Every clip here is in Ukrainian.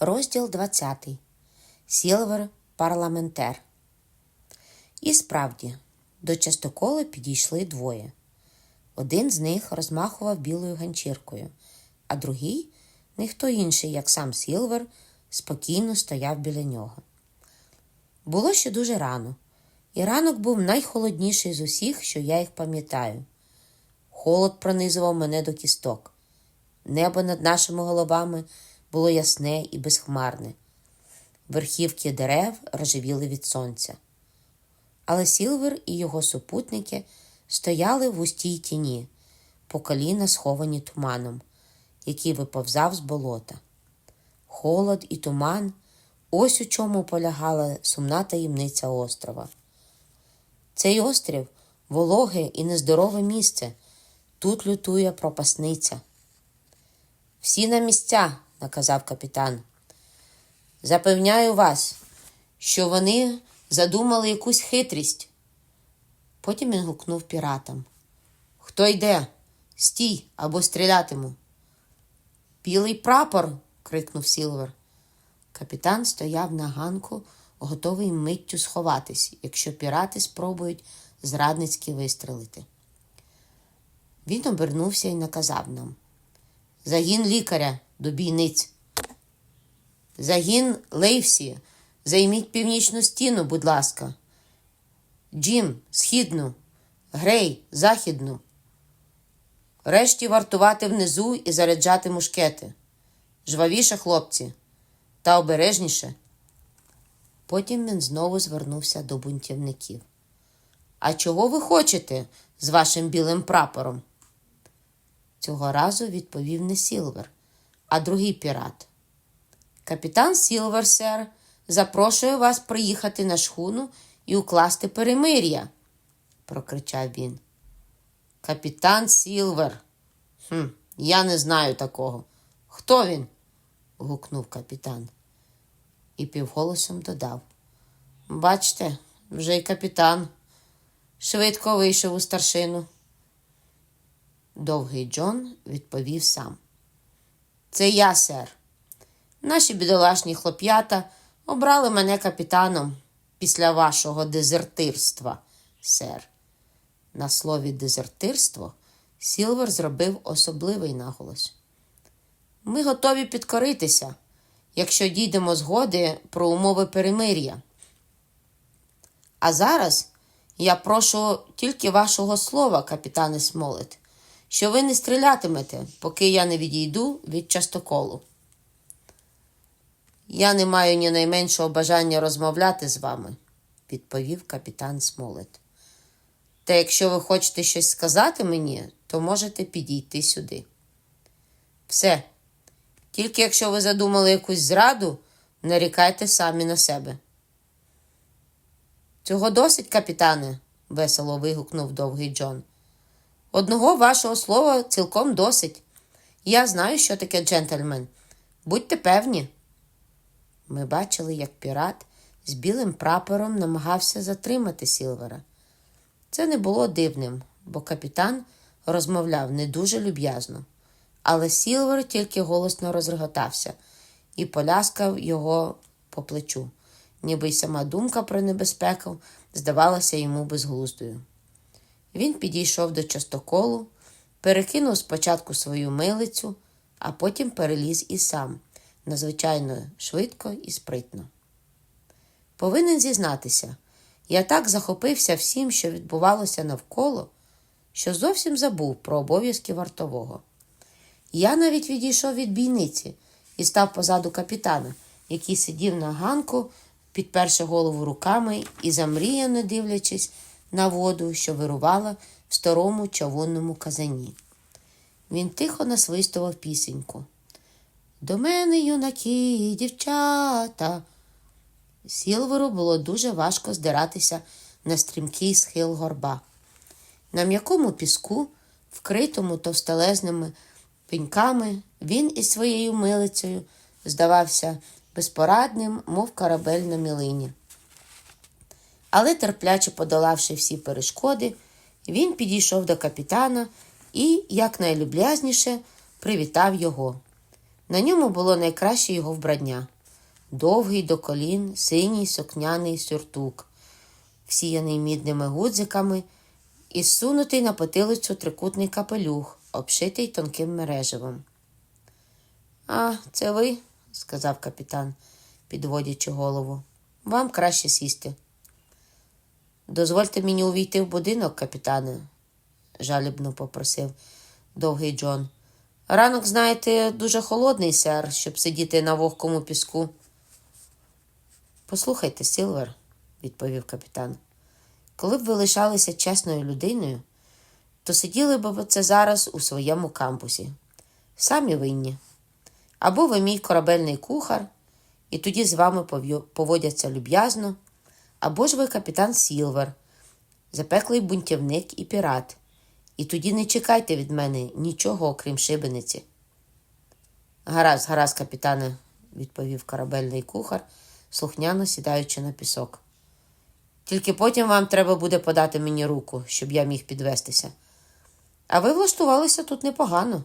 Розділ 20. Сілвер парламентер. І справді, до частокола підійшли двоє. Один з них розмахував білою ганчіркою, а другий, ніхто інший, як сам Сілвер, спокійно стояв біля нього. Було ще дуже рано, і ранок був найхолодніший з усіх, що я їх пам'ятаю. Холод пронизував мене до кісток. Небо над нашими головами було ясне і безхмарне. Верхівки дерев рожевіли від сонця. Але Сілвер і його супутники стояли в густій тіні, по коліна сховані туманом, який виповзав з болота. Холод і туман ось у чому полягала сумна таємниця острова. Цей острів вологе і нездорове місце. Тут лютує пропасниця. Всі на місця, наказав капітан. Запевняю вас, що вони задумали якусь хитрість. Потім він гукнув піратам. Хто йде? Стій або стрілятиму. Білий прапор. крикнув Сілвер. Капітан стояв на ганку, готовий миттю сховатись, якщо пірати спробують зрадницьки вистрелити. Він обернувся і наказав нам. Загін лікаря до бійниць. Загін Лейвсі, займіть північну стіну, будь ласка. Джим, східну, Грей, західну. Решті вартувати внизу і заряджати мушкети. Жвавіше, хлопці, та обережніше. Потім він знову звернувся до бунтівників. А чого ви хочете з вашим білим прапором? Цього разу відповів не Сілвер, а другий пірат. Капітан Сілвер, сер, запрошує вас приїхати на шхуну і укласти перемир'я, прокричав він. Капітан Сілвер. «Хм, Я не знаю такого. Хто він? гукнув капітан. І півголосом додав. Бачте, вже й капітан. Швидко вийшов у старшину. Довгий Джон відповів сам. Це я, сер. Наші бідолашні хлоп'ята обрали мене капітаном після вашого дезертирства, сер. На слові дезертирство Сілвер зробив особливий наголос. Ми готові підкоритися, якщо дійдемо згоди про умови перемир'я. А зараз я прошу тільки вашого слова, капітане Смолет, що ви не стрілятимете, поки я не відійду від частоколу. Я не маю ні найменшого бажання розмовляти з вами, відповів капітан Смолет. Та якщо ви хочете щось сказати мені, то можете підійти сюди. Все. Тільки якщо ви задумали якусь зраду, нарікайте самі на себе. Цього досить, капітане, весело вигукнув довгий Джон. Одного вашого слова цілком досить. Я знаю, що таке джентльмен. Будьте певні. Ми бачили, як пірат з білим прапором намагався затримати Сілвера. Це не було дивним, бо капітан розмовляв не дуже люб'язно, але Сілвер тільки голосно розреготався і поляскав його по плечу, ніби й сама думка про небезпеку здавалася йому безглуздою. Він підійшов до частоколу, перекинув спочатку свою милицю, а потім переліз і сам, надзвичайно швидко і спритно. Повинен зізнатися, я так захопився всім, що відбувалося навколо, що зовсім забув про обов'язки вартового. Я навіть відійшов від бійниці і став позаду капітана, який сидів на ганку, підперши голову руками і замріяно дивлячись на воду, що вирувала в старому чавунному казані. Він тихо насвистував пісеньку. До мене, юнаки дівчата. Сілверу було дуже важко здиратися на стрімкий схил горба. На м'якому піску, вкритому товстелезними пеньками, він із своєю милицею здавався безпорадним, мов корабель на мілині. Але, терпляче подолавши всі перешкоди, він підійшов до капітана і, якнайлюблязніше, привітав його. На ньому було найкраще його вбрання довгий до колін, синій сукняний сюртук, всіяний мідними гудзиками і сунутий на потилицю трикутний капелюх, обшитий тонким мереживом. А, це ви, сказав капітан, підводячи голову. Вам краще сісти. Дозвольте мені увійти в будинок, капітане, жалібно попросив довгий Джон. Ранок, знаєте, дуже холодний, сер, щоб сидіти на вогкому піску. Послухайте, Сілвер, відповів капітан. Коли б ви лишалися чесною людиною, то сиділи б це зараз у своєму кампусі. Самі винні. Або ви мій корабельний кухар, і тоді з вами поводяться люб'язно, або ж ви капітан Сілвер, запеклий бунтівник і пірат, і тоді не чекайте від мене нічого, окрім шибениці. Гаразд, гаразд, капітане, відповів корабельний кухар, слухняно сідаючи на пісок. Тільки потім вам треба буде подати мені руку, щоб я міг підвестися. А ви влаштувалися тут непогано.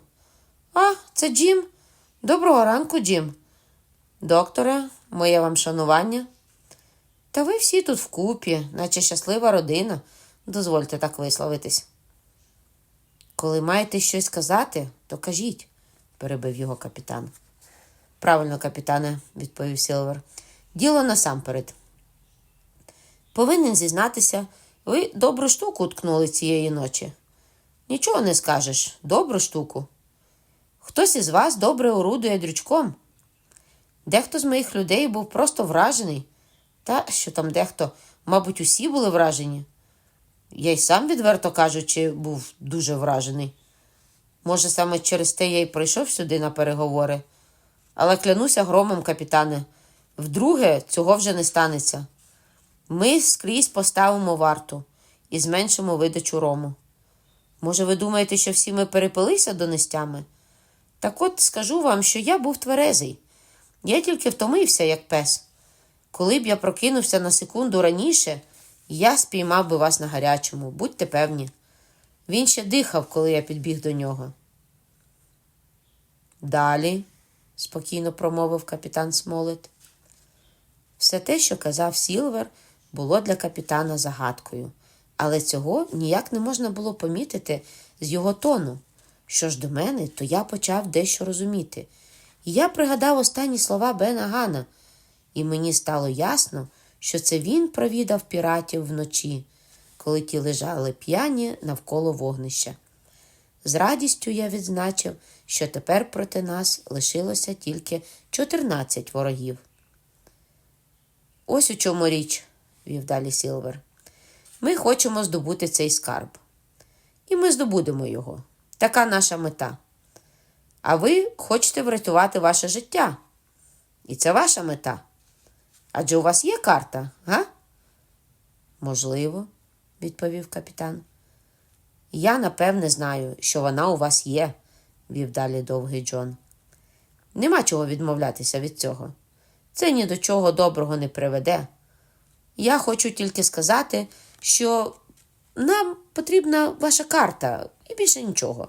А, це Джим. Доброго ранку, Джим. Докторе, моє вам шанування. Та ви всі тут вкупі, наче щаслива родина. Дозвольте так висловитись. Коли маєте щось сказати, то кажіть, перебив його капітан. Правильно, капітане, відповів Сілвер. Діло насамперед. Повинен зізнатися, ви добру штуку уткнули цієї ночі. Нічого не скажеш, добру штуку. Хтось із вас добре орудує дрючком. Дехто з моїх людей був просто вражений. Та що там дехто, мабуть, усі були вражені. Я й сам, відверто кажучи, був дуже вражений. Може, саме через те я й прийшов сюди на переговори. Але клянуся громом, капітане, вдруге цього вже не станеться. Ми скрізь поставимо варту і зменшимо видачу рому. Може, ви думаєте, що всі ми перепилися донестями? Так от скажу вам, що я був тверезий. Я тільки втомився, як пес. Коли б я прокинувся на секунду раніше, я спіймав би вас на гарячому, будьте певні. Він ще дихав, коли я підбіг до нього. Далі, спокійно промовив капітан Смолет. Все те, що казав Сілвер, було для капітана загадкою, але цього ніяк не можна було помітити з його тону. Що ж до мене, то я почав дещо розуміти. І я пригадав останні слова Бена Гана, і мені стало ясно, що це він провідав піратів вночі, коли ті лежали п'яні навколо вогнища. З радістю я відзначив, що тепер проти нас лишилося тільки 14 ворогів. Ось у чому річ, вів далі Сілвер. Ми хочемо здобути цей скарб. І ми здобудемо його. Така наша мета. А ви хочете врятувати ваше життя. І це ваша мета. Адже у вас є карта, га? Можливо, відповів капітан. Я напевне знаю, що вона у вас є, вів далі довгий Джон. Нема чого відмовлятися від цього. Це ні до чого доброго не приведе. Я хочу тільки сказати, що нам потрібна ваша карта і більше нічого.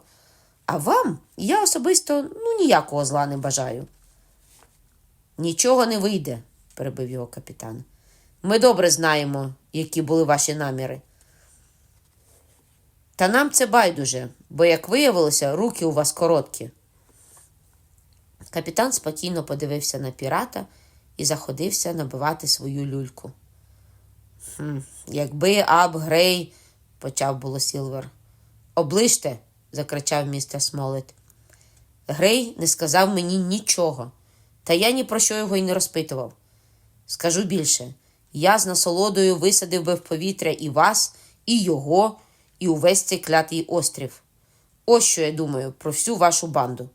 А вам я особисто ну, ніякого зла не бажаю. Нічого не вийде, перебив його капітан. Ми добре знаємо, які були ваші наміри. Та нам це байдуже, бо, як виявилося, руки у вас короткі. Капітан спокійно подивився на пірата і заходився набивати свою люльку. Хм, якби Аб Грей, почав було Сілвер. Оближте, закричав містер Смолет. Грей не сказав мені нічого, та я ні про що його й не розпитував. Скажу більше, я з насолодою висадив би в повітря і вас, і його, і увесь цей клятий острів. Ось що я думаю про всю вашу банду.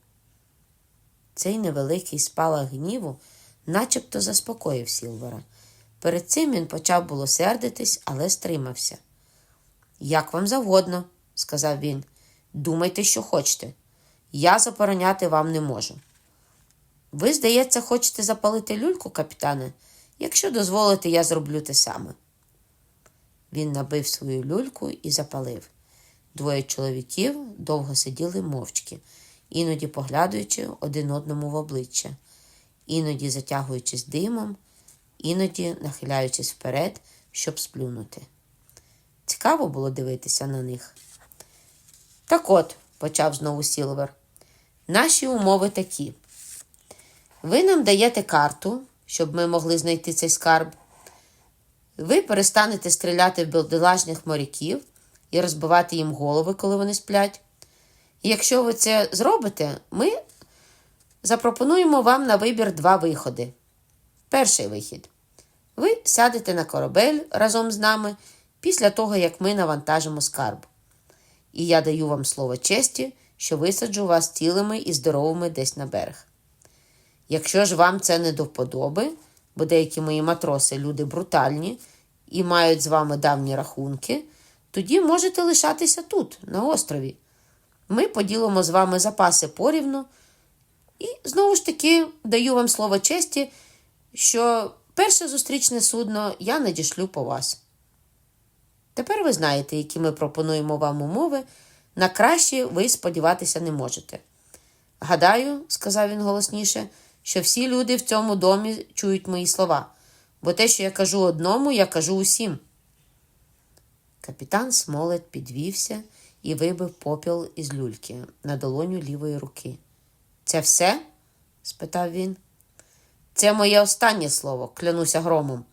Цей невеликий спалах гніву начебто заспокоїв Сілвера. Перед цим він почав було сердитись, але стримався. Як вам завгодно, сказав він. Думайте, що хочете. Я забороняти вам не можу. Ви, здається, хочете запалити люльку, капітане? Якщо дозволите, я зроблю те саме. Він набив свою люльку і запалив. Двоє чоловіків довго сиділи мовчки іноді поглядаючи один одному в обличчя, іноді затягуючись димом, іноді нахиляючись вперед, щоб сплюнути. Цікаво було дивитися на них. Так от, почав знову Сілвер, наші умови такі. Ви нам даєте карту, щоб ми могли знайти цей скарб. Ви перестанете стріляти в білдолажних моряків і розбивати їм голови, коли вони сплять. І якщо ви це зробите, ми запропонуємо вам на вибір два виходи. Перший вихід. Ви сядете на корабель разом з нами після того, як ми навантажимо скарб. І я даю вам слово честі, що висаджу вас цілими і здоровими десь на берег. Якщо ж вам це не до вподоби, бо деякі мої матроси люди брутальні і мають з вами давні рахунки, тоді можете лишатися тут, на острові. Ми поділимо з вами запаси порівну, і знову ж таки даю вам слово честі, що перше зустрічне судно я надішлю по вас. Тепер ви знаєте, які ми пропонуємо вам умови, на кращі ви сподіватися не можете. Гадаю, сказав він голосніше, що всі люди в цьому домі чують мої слова, бо те, що я кажу одному, я кажу усім. Капітан Смолет підвівся і вибив попіл із люльки на долоню лівої руки. Це все? спитав він. Це моє останнє слово, клянуся громом,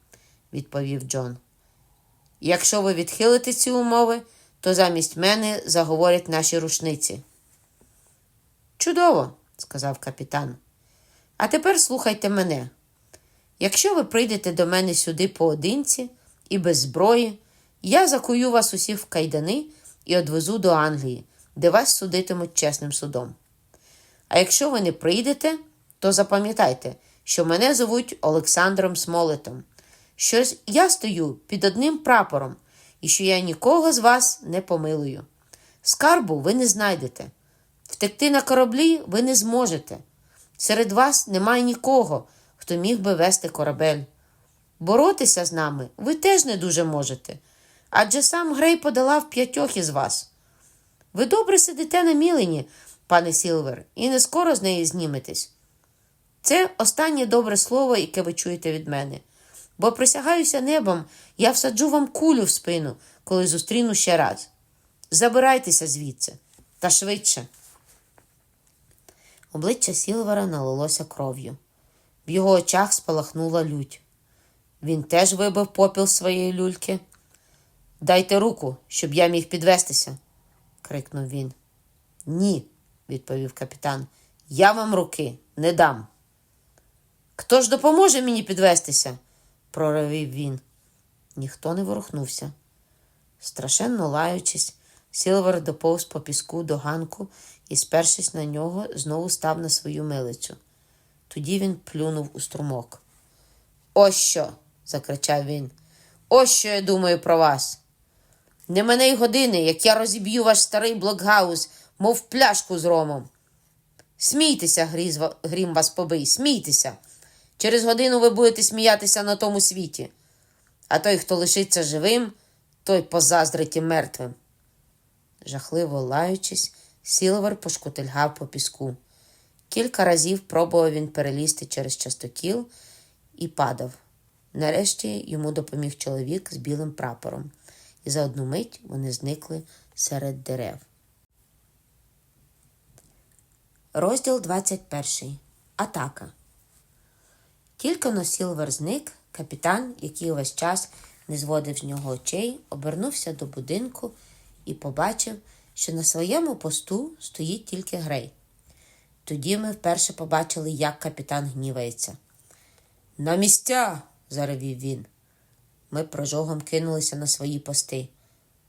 відповів Джон. Якщо ви відхилите ці умови, то замість мене заговорять наші рушниці. Чудово, сказав капітан. А тепер слухайте мене. Якщо ви прийдете до мене сюди поодинці і без зброї, я закую вас усіх в кайдани і одвезу до Англії, де вас судитимуть чесним судом. А якщо ви не прийдете, то запам'ятайте, що мене звуть Олександром Смолетом, що я стою під одним прапором і що я нікого з вас не помилую. Скарбу ви не знайдете. Втекти на кораблі ви не зможете. Серед вас немає нікого, хто міг би вести корабель. Боротися з нами ви теж не дуже можете, адже сам Грей подолав п'ятьох із вас. Ви добре сидите на мілені, пане Сілвер, і не скоро з неї зніметесь. Це останнє добре слово, яке ви чуєте від мене. Бо присягаюся небом, я всаджу вам кулю в спину, коли зустріну ще раз. Забирайтеся звідси та швидше. Обличчя Сілвера налилося кров'ю. В його очах спалахнула лють. Він теж вибив попіл своєї люльки. Дайте руку, щоб я міг підвестися, крикнув він. Ні, відповів капітан. Я вам руки не дам. Хто ж допоможе мені підвестися? проривів він. Ніхто не ворухнувся. Страшенно лаючись, Сілвер доповз по піску до ганку і, спершись на нього, знову став на свою милицю. Тоді він плюнув у струмок. Ось що. закричав він. Ось що я думаю про вас. Не мене й години, як я розіб'ю ваш старий блокгаус, мов пляшку з ромом. Смійтеся, грім вас побий, смійтеся. Через годину ви будете сміятися на тому світі, а той, хто лишиться живим, той позаздрить і мертвим. Жахливо лаючись, Сілвер пошкутильгав по піску. Кілька разів пробував він перелізти через частокіл і падав. Нарешті йому допоміг чоловік з білим прапором, і за одну мить вони зникли серед дерев. Розділ 21. Атака. Тільки но Сілвер зник, капітан, який увесь час не зводив з нього очей, обернувся до будинку і побачив, що на своєму посту стоїть тільки грей. Тоді ми вперше побачили, як капітан гнівається. На місця. заревів він. Ми прожогом кинулися на свої пости.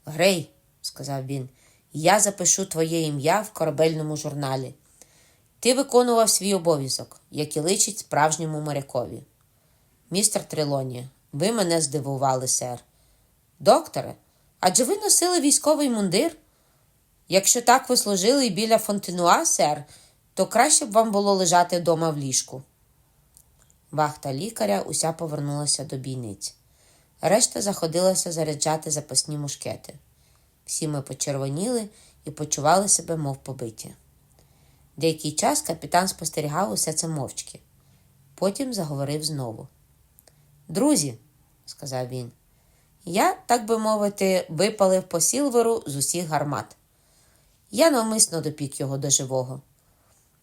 Грей, сказав він, я запишу твоє ім'я в корабельному журналі. Ти виконував свій обов'язок, як і личить справжньому морякові. Містер Трилоні, ви мене здивували, сер. Докторе, адже ви носили військовий мундир? Якщо так ви служили і біля Фонтенуа, сер, то краще б вам було лежати вдома в ліжку. Вахта лікаря уся повернулася до бійниць. Решта заходилася заряджати запасні мушкети. Всі ми почервоніли і почували себе, мов побиті. Деякий час капітан спостерігав усе це мовчки. Потім заговорив знову. Друзі, сказав він, я, так би мовити, випалив по Сілверу з усіх гармат. Я навмисно допік його до живого.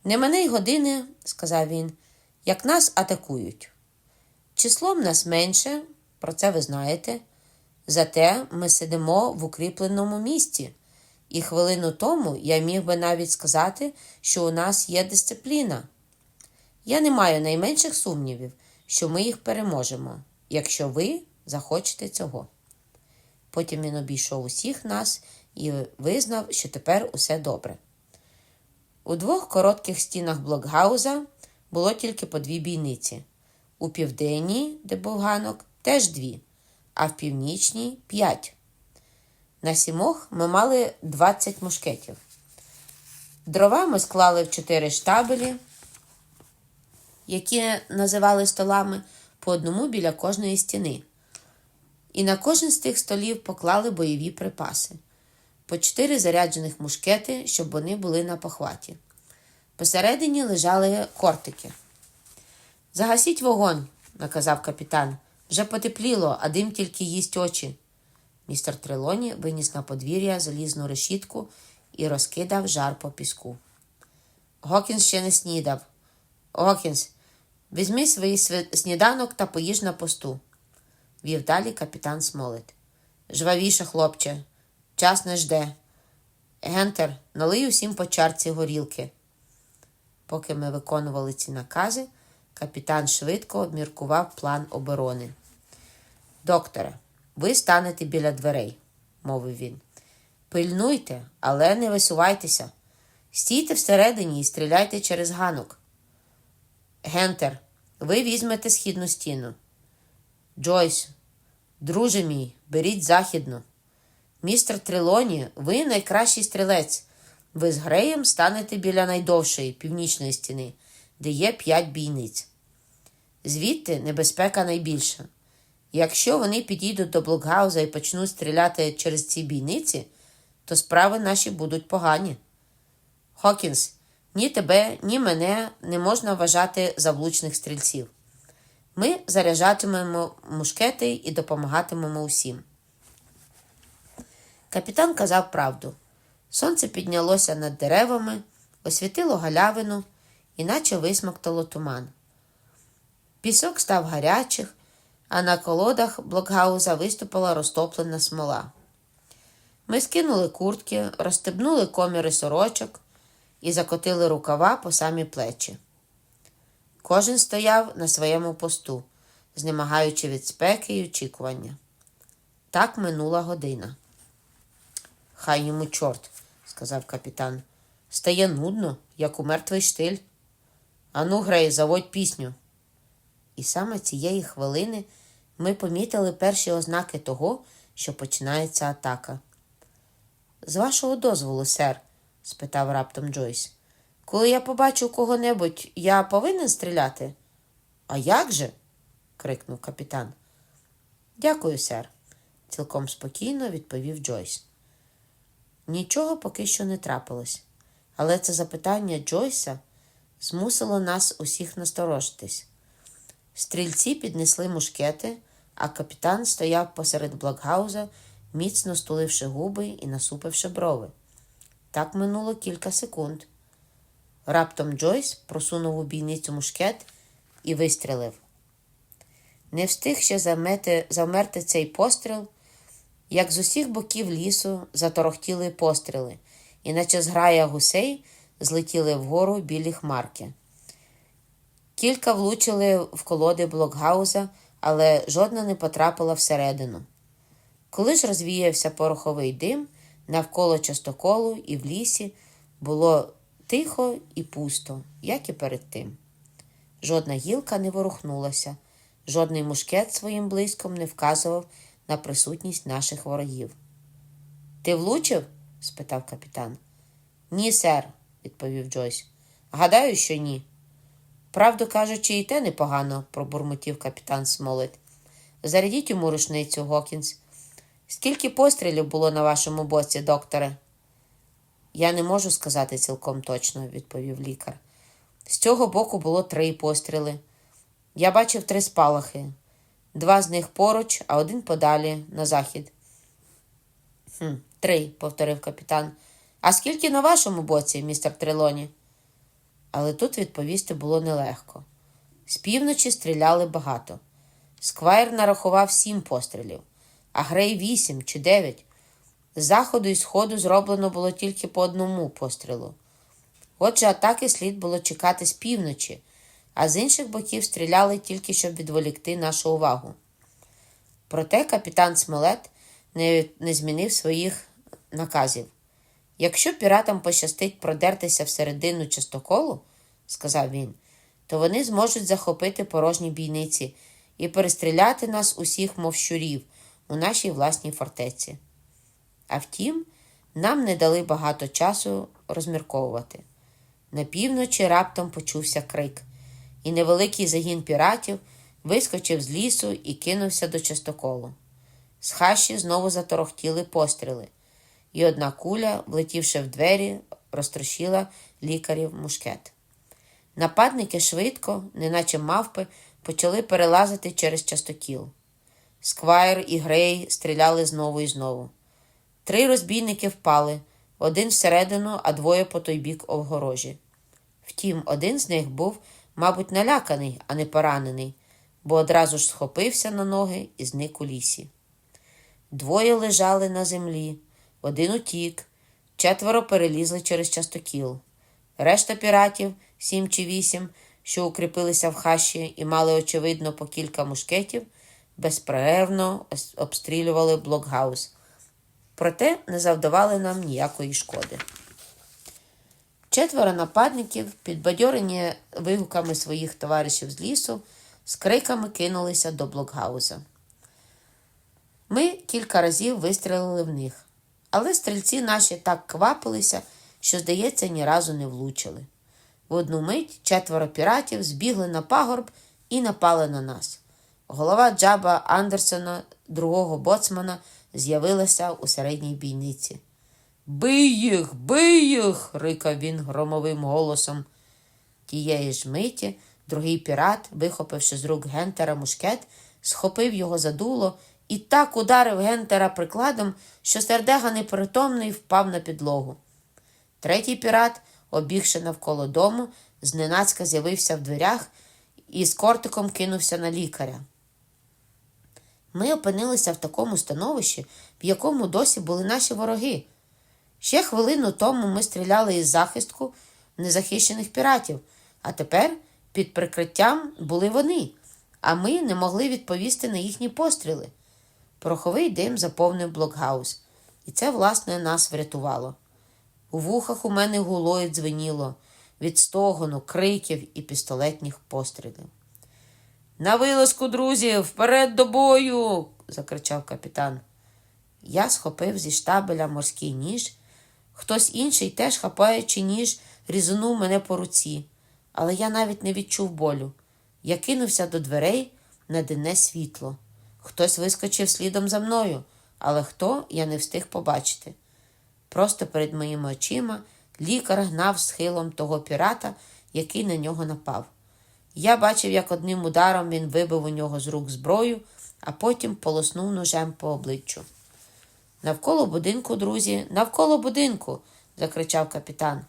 Не мене й години, сказав він, як нас атакують. Числом нас менше, про це ви знаєте. Зате ми сидимо в укріпленому місці, і хвилину тому я міг би навіть сказати, що у нас є дисципліна. Я не маю найменших сумнівів, що ми їх переможемо, якщо ви захочете цього. Потім він обійшов усіх нас і визнав, що тепер усе добре. У двох коротких стінах блокгауза було тільки по дві бійниці. У південній, де був ганок, теж дві, а в північній п'ять. На сімох ми мали 20 мушкетів. Дрова ми склали в чотири штабелі, які називали столами по одному біля кожної стіни. І на кожен з тих столів поклали бойові припаси, по чотири заряджених мушкети, щоб вони були на похваті. Посередині лежали кортики. Загасіть вогонь, наказав капітан. Вже потепліло, а дим тільки їсть очі. Містер Трелоні виніс на подвір'я залізну решітку і розкидав жар по піску. Гокінс ще не снідав. Гокінс, візьми свій сніданок та поїж на посту, вів далі капітан Смолет. Жвавіше, хлопче, час не жде. Гентер, налий усім по чарці горілки. Поки ми виконували ці накази, капітан швидко обміркував план оборони. Докторе, ви станете біля дверей, мовив він. Пильнуйте, але не висувайтеся. Стійте всередині і стріляйте через ганок. Гентер, ви візьмете східну стіну. Джойс, друже мій, беріть західну. Містер Трилоні, ви найкращий стрілець. Ви з Греєм станете біля найдовшої північної стіни, де є п'ять бійниць. Звідти небезпека найбільша. Якщо вони підійдуть до блокгауза і почнуть стріляти через ці бійниці, то справи наші будуть погані. Хокінс, ні тебе, ні мене не можна вважати за влучних стрільців. Ми заряджатимемо мушкети і допомагатимемо усім. Капітан казав правду. Сонце піднялося над деревами, освітило галявину, іначе висмоктало туман. Пісок став гарячих, а на колодах блокгауза виступила розтоплена смола. Ми скинули куртки, розстебнули коміри сорочок і закотили рукава по самі плечі. Кожен стояв на своєму посту, знемагаючи від спеки й очікування. Так минула година. Хай йому чорт, сказав капітан. Стає нудно, як у мертвий штиль. Ану, Грей, заводь пісню. І саме цієї хвилини ми помітили перші ознаки того, що починається атака. З вашого дозволу, сер? спитав раптом Джойс. Коли я побачу кого-небудь, я повинен стріляти? А як же? крикнув капітан. Дякую, сер, цілком спокійно відповів Джойс. Нічого поки що не трапилось, але це запитання Джойса змусило нас усіх насторожитись. Стрільці піднесли мушкети, а капітан стояв посеред блокгауза, міцно стуливши губи і насупивши брови. Так минуло кілька секунд. Раптом Джойс просунув у бійницю мушкет і вистрілив. Не встиг ще замерти цей постріл, як з усіх боків лісу заторохтіли постріли, і наче зграя гусей злетіли вгору білі хмарки. Кілька влучили в колоди блокгауза, але жодна не потрапила всередину. Коли ж розвіявся пороховий дим, навколо частоколу і в лісі було тихо і пусто, як і перед тим. Жодна гілка не ворухнулася, жодний мушкет своїм блиском не вказував на присутність наших ворогів. Ти влучив? спитав капітан. Ні, сер, відповів Джойс. Гадаю, що ні. Правду кажучи, і те непогано, пробурмотів капітан Смолет. Зарядіть йому рушницю, Гокінс. Скільки пострілів було на вашому боці, докторе? Я не можу сказати цілком точно, відповів лікар. З цього боку було три постріли. Я бачив три спалахи. Два з них поруч, а один подалі на захід. «Хм, Три, повторив капітан. А скільки на вашому боці, містер Трелоні? Але тут відповісти було нелегко. З півночі стріляли багато. Сквайр нарахував сім пострілів, а Грей вісім чи дев'ять. З заходу і сходу зроблено було тільки по одному пострілу. Отже, атаки слід було чекати з півночі, а з інших боків стріляли тільки, щоб відволікти нашу увагу. Проте капітан Смолет не, не змінив своїх наказів. Якщо піратам пощастить продертися всередину частоколу, сказав він, то вони зможуть захопити порожні бійниці і перестріляти нас усіх, мов щурів, у нашій власній фортеці. А втім, нам не дали багато часу розмірковувати. На півночі раптом почувся крик, і невеликий загін піратів вискочив з лісу і кинувся до частоколу. З хащі знову заторохтіли постріли, і одна куля, влетівши в двері, розтрощила лікарів мушкет. Нападники швидко, неначе мавпи, почали перелазити через частокіл. Сквайр і Грей стріляли знову і знову. Три розбійники впали, один всередину, а двоє по той бік огорожі. Втім, один з них був, мабуть, наляканий, а не поранений, бо одразу ж схопився на ноги і зник у лісі. Двоє лежали на землі, один утік, четверо перелізли через частокіл. Решта піратів, сім чи вісім, що укріпилися в хащі і мали, очевидно, по кілька мушкетів, безперервно обстрілювали блокгаус. Проте не завдавали нам ніякої шкоди. Четверо нападників, підбадьорені вигуками своїх товаришів з лісу, з криками кинулися до блокгауза. Ми кілька разів вистрілили в них, але стрільці наші так квапилися, що, здається, ні разу не влучили. В одну мить четверо піратів збігли на пагорб і напали на нас. Голова Джаба Андерсона, другого боцмана, з'явилася у середній бійниці. Бий їх, бий їх. рикав він громовим голосом. Тієї ж миті другий пірат, вихопивши з рук Гентера мушкет, схопив його за дуло і так ударив Гентера прикладом, що сердега непритомний впав на підлогу. Третій пірат, обігши навколо дому, зненацька з'явився в дверях і з кортиком кинувся на лікаря. Ми опинилися в такому становищі, в якому досі були наші вороги. Ще хвилину тому ми стріляли із захистку незахищених піратів, а тепер під прикриттям були вони, а ми не могли відповісти на їхні постріли. Пороховий дим заповнив блокгаус, і це, власне, нас врятувало. У вухах у мене гуло і дзвеніло від стогону, криків і пістолетних пострілів. На вилазку, друзі, вперед до бою. закричав капітан. Я схопив зі штабеля морський ніж. Хтось інший, теж хапаючи ніж, різанув мене по руці, але я навіть не відчув болю. Я кинувся до дверей на денне світло. Хтось вискочив слідом за мною, але хто я не встиг побачити. Просто перед моїми очима лікар гнав схилом того пірата, який на нього напав. Я бачив, як одним ударом він вибив у нього з рук зброю, а потім полоснув ножем по обличчю. Навколо будинку, друзі, навколо будинку, закричав капітан.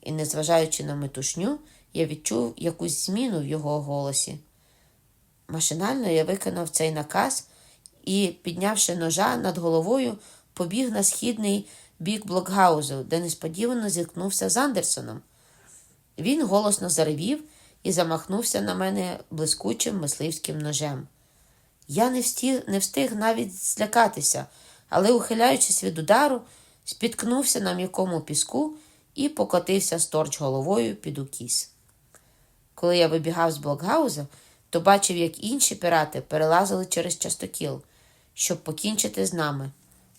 І, незважаючи на метушню, я відчув якусь зміну в його голосі. Машинально я виконав цей наказ і, піднявши ножа над головою, побіг на східний бік блокгаузу, де несподівано зіткнувся з Андерсоном. Він голосно заревів і замахнувся на мене блискучим мисливським ножем. Я не встиг, не встиг навіть злякатися, але, ухиляючись від удару, спіткнувся на м'якому піску і покотився сторч головою під укіс. Коли я вибігав з блокгауза, то бачив, як інші пірати перелазили через частокіл, щоб покінчити з нами.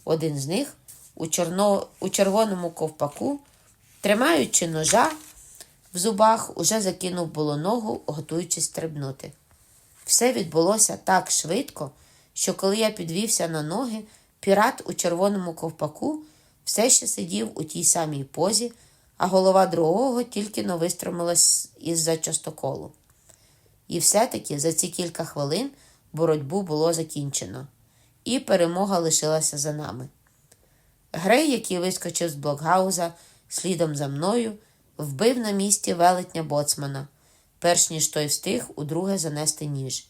Один з них у, чорно... у червоному ковпаку, тримаючи ножа в зубах, уже закинув було ногу, готуючись стрибнути. Все відбулося так швидко, що коли я підвівся на ноги, пірат у червоному ковпаку все ще сидів у тій самій позі, а голова другого тільки но вистромилась із-за частоколу. І все-таки за ці кілька хвилин боротьбу було закінчено, і перемога лишилася за нами. Грей, який вискочив з блокгауза слідом за мною, вбив на місці велетня боцмана, перш ніж той встиг удруге занести ніж.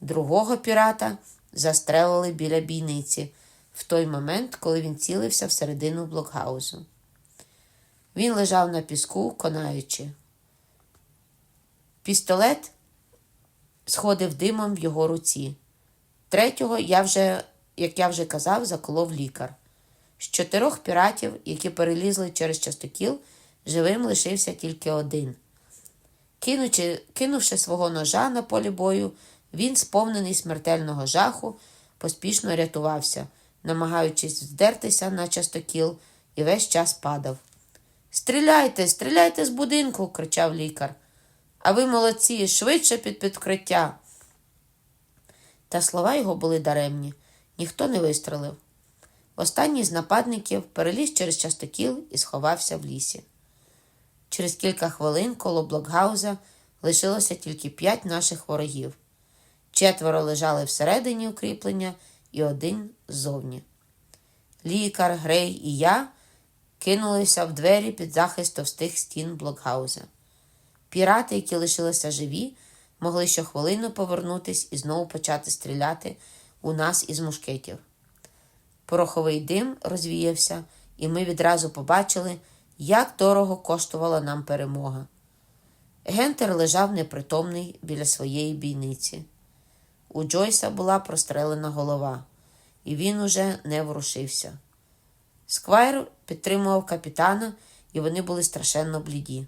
Другого пірата застрелили біля бійниці в той момент, коли він цілився всередину блокгаузу. Він лежав на піску, конаючи. Пістолет сходив димом в його руці. Третього, я вже, як я вже казав, заколов лікар. З чотирьох піратів, які перелізли через частокіл, живим лишився тільки один. Кинучи, кинувши свого ножа на полі бою, він, сповнений смертельного жаху, поспішно рятувався, намагаючись здертися на частокіл, і весь час падав. Стріляйте, стріляйте з будинку, кричав лікар. А ви молодці, швидше під підкриття. Та слова його були даремні, ніхто не вистрелив. Останній з нападників переліз через частокіл і сховався в лісі. Через кілька хвилин коло блокгауза лишилося тільки п'ять наших ворогів. Четверо лежали всередині укріплення і один ззовні. Лікар, Грей і я кинулися в двері під захист товстих стін блокгауза. Пірати, які лишилися живі, могли щохвилину повернутись і знову почати стріляти у нас із мушкетів. Пороховий дим розвіявся, і ми відразу побачили, як дорого коштувала нам перемога. Гентер лежав непритомний біля своєї бійниці. У Джойса була прострелена голова, і він уже не ворушився. Сквайр підтримував капітана, і вони були страшенно бліді.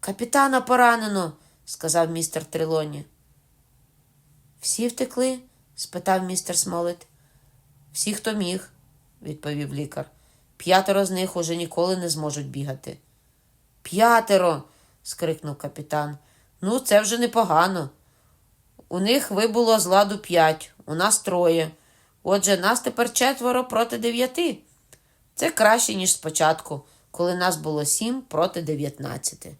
Капітана поранено, сказав містер Трилоні. Всі втекли? спитав містер Смолет. Всі, хто міг, відповів лікар. П'ятеро з них уже ніколи не зможуть бігати. П'ятеро. скрикнув капітан. Ну, це вже непогано. У них вибуло з ладу п'ять, у нас троє. Отже, нас тепер четверо проти дев'яти. Це краще, ніж спочатку, коли нас було сім проти дев'ятнадцяти.